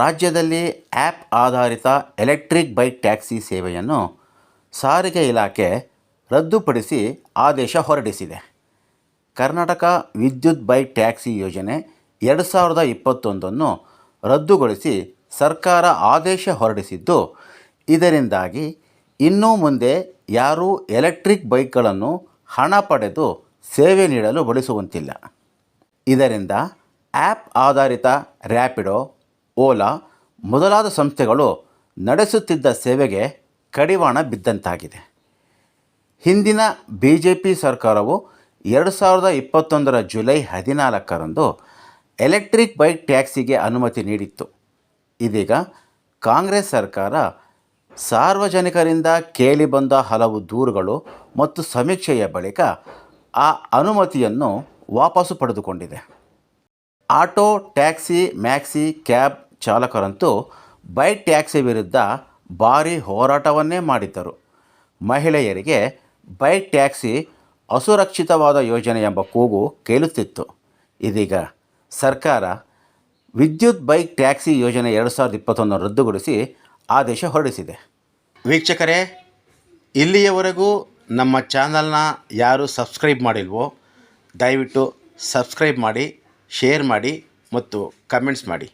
ರಾಜ್ಯದಲ್ಲಿ ಆ್ಯಪ್ ಆಧಾರಿತ electric bike taxi ಸೇವೆಯನ್ನು ಸಾರಿಗೆ ಇಲಾಖೆ ರದ್ದುಪಡಿಸಿ ಆದೇಶ ಹೊರಡಿಸಿದೆ. ಕರ್ನಾಟಕ ವಿದ್ಯುತ್ ಬೈಕ್ ಟ್ಯಾಕ್ಸಿ ಯೋಜನೆ ಎರಡು ಸಾವಿರದ ಇಪ್ಪತ್ತೊಂದನ್ನು ರದ್ದುಗೊಳಿಸಿ ಸರ್ಕಾರ ಆದೇಶ ಹೊರಡಿಸಿದ್ದು, ಇದರಿಂದಾಗಿ ಇನ್ನು ಮುಂದೆ ಯಾರೂ ಎಲೆಕ್ಟ್ರಿಕ್ ಬೈಕ್ಗಳನ್ನು ಹಣ ಪಡೆದು ಸೇವೆ ನೀಡಲು ಬಳಸುವಂತಿಲ್ಲ. ಇದರಿಂದ ಆ್ಯಪ್ ಆಧಾರಿತ ರ್ಯಾಪಿಡೋ ಓಲಾ ಮೊದಲಾದ ಸಂಸ್ಥೆಗಳು ನಡೆಸುತ್ತಿದ್ದ ಸೇವೆಗೆ ಕಡಿವಾಣ ಬಿದ್ದಂತಾಗಿದೆ. ಹಿಂದಿನ ಬಿ ಜೆ ಪಿ ಸರ್ಕಾರವು ಎರಡು ಸಾವಿರದ ಇಪ್ಪತ್ತೊಂದರ ಜುಲೈ ಹದಿನಾಲ್ಕರಂದು ಎಲೆಕ್ಟ್ರಿಕ್ ಬೈಕ್ ಟ್ಯಾಕ್ಸಿಗೆ ಅನುಮತಿ ನೀಡಿತ್ತು. ಇದೀಗ ಕಾಂಗ್ರೆಸ್ ಸರ್ಕಾರ ಸಾರ್ವಜನಿಕರಿಂದ ಕೇಳಿಬಂದ ಹಲವು ದೂರುಗಳು ಮತ್ತು ಸಮೀಕ್ಷೆಯ ಬಳಿಕ ಆ ಅನುಮತಿಯನ್ನು ವಾಪಸು ಪಡೆದುಕೊಂಡಿದೆ. ಆಟೋ, ಟ್ಯಾಕ್ಸಿ, ಮ್ಯಾಕ್ಸಿ, ಕ್ಯಾಬ್ ಚಾಲಕರಂತೂ ಬೈಕ್ ಟ್ಯಾಕ್ಸಿ ವಿರುದ್ಧ ಭಾರೀ ಹೋರಾಟವನ್ನೇ ಮಾಡಿದ್ದರು. ಮಹಿಳೆಯರಿಗೆ ಬೈಕ್ ಟ್ಯಾಕ್ಸಿ ಅಸುರಕ್ಷಿತವಾದ ಯೋಜನೆ ಎಂಬ ಕೂಗು ಕೇಳುತ್ತಿತ್ತು. ಇದೀಗ ಸರ್ಕಾರ ವಿದ್ಯುತ್ ಬೈಕ್ ಟ್ಯಾಕ್ಸಿ ಯೋಜನೆ ಎರಡು ಸಾವಿರದ ಇಪ್ಪತ್ತೊಂದನ್ನು ರದ್ದುಗೊಳಿಸಿ ಆದೇಶ ಹೊರಡಿಸಿದೆ. ವೀಕ್ಷಕರೇ, ಇಲ್ಲಿಯವರೆಗೂ ನಮ್ಮ ಚಾನಲ್ನ ಯಾರು ಸಬ್ಸ್ಕ್ರೈಬ್ ಮಾಡಿಲ್ವೋ, ದಯವಿಟ್ಟು ಸಬ್ಸ್ಕ್ರೈಬ್ ಮಾಡಿ, ಶೇರ್ ಮಾಡಿ ಮತ್ತು ಕಮೆಂಟ್ಸ್ ಮಾಡಿ.